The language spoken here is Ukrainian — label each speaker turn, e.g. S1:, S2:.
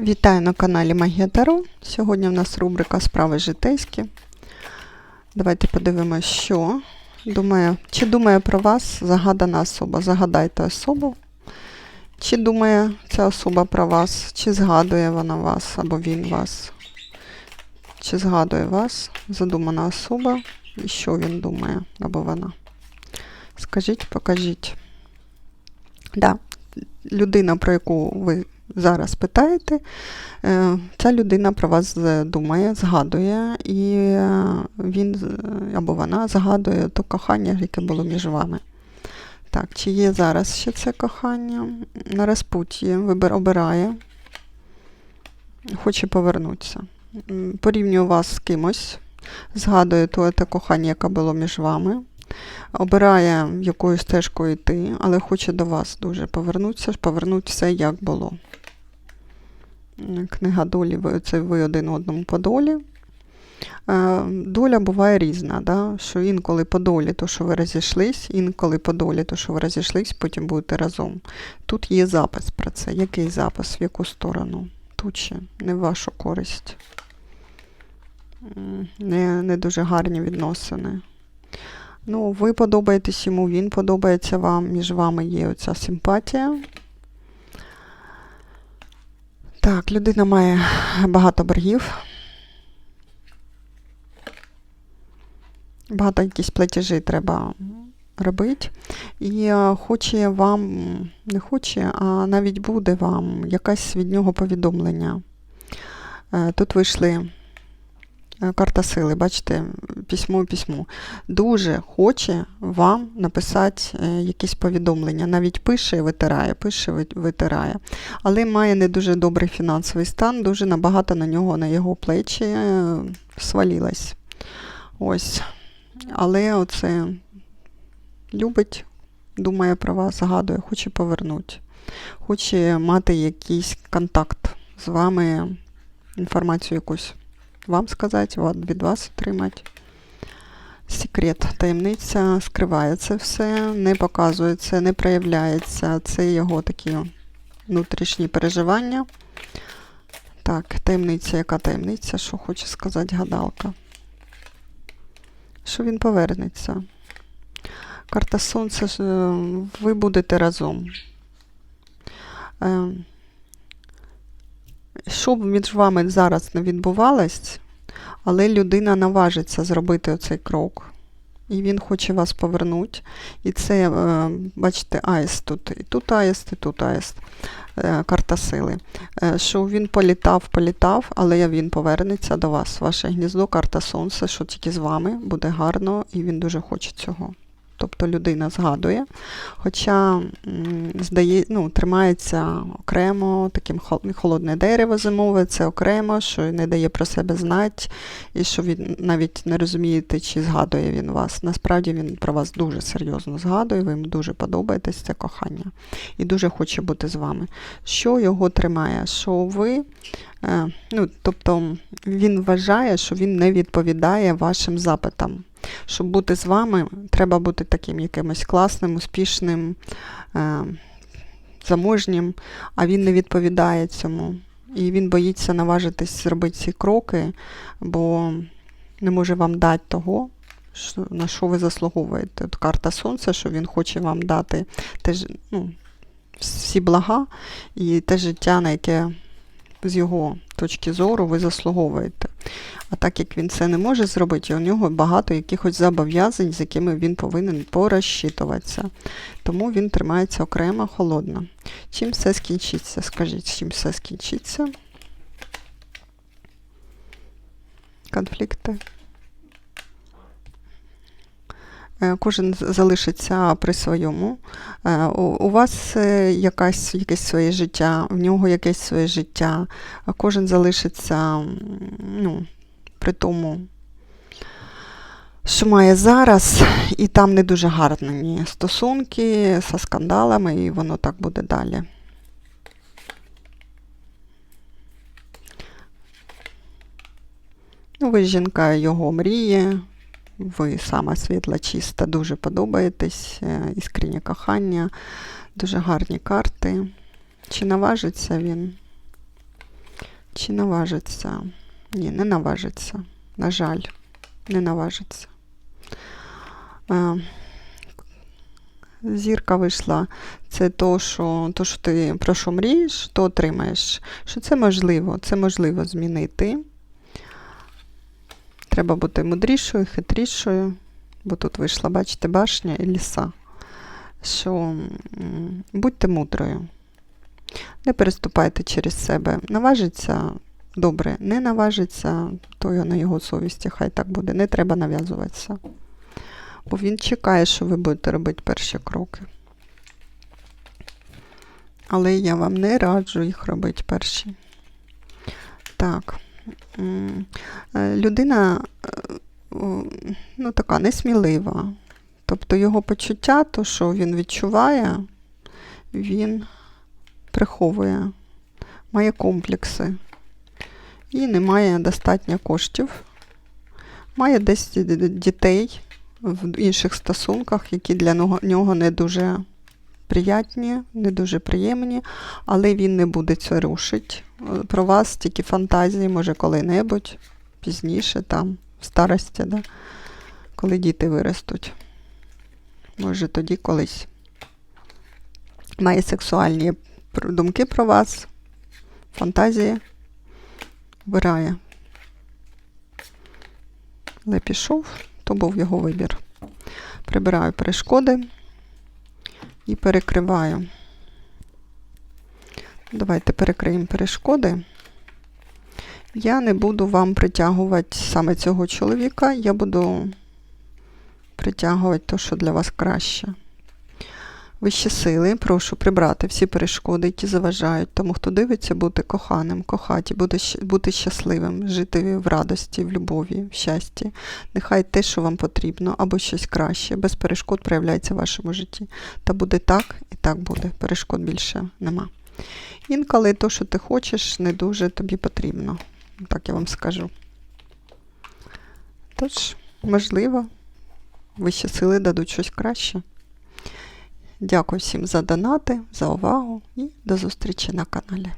S1: Вітаю на каналі Магія Таро. Сьогодні в нас рубрика Справи житейські. Давайте подивимося, що думає, чи думає про вас загадана особа. Загадайте особу. Чи думає ця особа про вас, чи згадує вона вас або він вас. Чи згадує вас задумана особа, і що він думає або вона. Скажіть, покажіть. Да, людина, про яку ви зараз питаєте, е, ця людина про вас думає, згадує, і е, він або вона згадує то кохання, яке було між вами. Так, чи є зараз ще це кохання? На розпутті вибир, обирає, хоче повернутися. М, Порівнює вас з кимось, згадує те кохання, яке було між вами. Обирає якою стежкою йти, але хоче до вас дуже повернутися, повернути все, як було. Книга долі, це ви один одному по долі. Е, Доля буває різна, да? що інколи по долі, то що ви розійшлись, інколи по долі, то що ви розійшлись, потім будете разом. Тут є запис про це. Який запис, в яку сторону? Тут ще не в вашу користь. Не, не дуже гарні відносини. Ну, ви подобаєтесь йому, він подобається вам, між вами є оця симпатія. Так, людина має багато боргів. Багато якісь платежі треба робити. І е, хоче вам, не хоче, а навіть буде вам якесь від нього повідомлення. Е, Тут вийшли карта сили, бачите, письмо письмо. Дуже хоче вам написати е, якісь повідомлення. Навіть пише витирає, пише витирає. Але має не дуже добрий фінансовий стан, дуже набагато на нього, на його плечі е. Ось. Але оце любить, думає про вас, згадує, хоче повернути. Хоче мати якийсь контакт з вами, інформацію якусь вам сказати, від вас отримати. Секрет, таємниця скриває це все, не показується, не проявляється. Це його такі внутрішні переживання. Так, таємниця, яка таємниця, що хоче сказати гадалка? Що він повернеться. Карта Сонця, е, ви будете разом. Що б між вами зараз не відбувалось, але людина наважиться зробити оцей крок. І він хоче вас повернути. І це, е, бачите, аїст тут. І тут аїст, і тут аїст. Е, Карта сили. Е, Що він політав, політав, але він повернеться до вас. Ваше гніздо, карта сонця, що тільки з вами буде гарно, і він дуже хоче цього. Тобто людина згадує, хоча здає, ну, тримається окремо, таким холодне дерево зимове, це окремо, що не дає про себе знати, і що він навіть не розумієте, чи згадує він вас. Насправді він про вас дуже серйозно згадує, ви йому дуже подобаєтесь, це кохання. І дуже хоче бути з вами. Що його тримає? Що ви, е, ну, тобто він вважає, що він не відповідає вашим запитам. Щоб бути з вами, треба бути таким якимось класним, успішним, е, заможнім, а він не відповідає цьому. І він боїться наважитись зробити ці кроки, бо не може вам дати того, на що ви заслуговуєте. От карта Сонця, що він хоче вам дати теж, ну, всі блага і те життя, на яке з його точки зору ви заслуговуєте. А так як він це не може зробити, у нього багато якихось зобов'язань, з якими він повинен порозчитуватися. Тому він тримається окремо, холодно. Чим все скінчиться? Скажіть, чим все скінчиться? Конфлікти. Кожен залишиться при своєму. Е, У вас е, якась, якесь своє життя, в нього якесь своє життя. Кожен залишиться ну, при тому, що має зараз, і там не дуже гарні стосунки зі скандалами, і воно так буде далі. Ну, ви жінка його мріє, ви сама світла, чиста, дуже подобаєтесь, е, кохання, дуже гарні карти. Чи наважиться він? Чи наважиться? Ні, не наважиться. На жаль, не наважиться. Е, Зірка вийшла. Це то, що, то, що ти про що мрієш, то отримаєш. Що це можливо, це можливо змінити. Треба бути мудрішою, хитрішою, бо тут вийшла, бачите, башня і ліса. Що будьте мудрою. Не переступайте через себе. Наважиться добре, не наважиться, то й на його совісті, хай так буде. Не треба нав'язуватися. Бо він чекає, що ви будете робити перші кроки. Але я вам не раджу їх робити перші. Так. М, е, Людина е, ну, така несмілива. Тобто його почуття, то, що він відчуває, він приховує, має комплекси і не має достатньо коштів. Має десь дітей в інших стосунках, які для нього не дуже приятні, не дуже приємні, але він не буде це рушити. Е, Про вас тільки фантазії, може, коли-небудь, пізніше, там, в старості, да? коли діти виростуть. Може, тоді колись. Має сексуальні думки про вас, фантазії, вбирає. Але пішов, то був його вибір. Прибираю перешкоди і перекриваю. Давайте перекриємо перешкоди. Я не буду вам притягувати саме цього чоловіка, я буду притягувати те, що для вас краще. Вищі сили, прошу прибрати всі перешкоди, які заважають тому, хто дивиться, бути коханим, кохаті, бути, щасливим, жити в радості, в любові, в щасті. Нехай те, що вам потрібно, або щось краще, без перешкод проявляється в вашому житті. Та буде так і так буде. Перешкод більше нема. Інколи то, що ти хочеш, не дуже тобі потрібно. Так я вам скажу. Тож, можливо, вищі сили дадуть щось краще. Дякую всім за донати, за увагу і до зустрічі на каналі.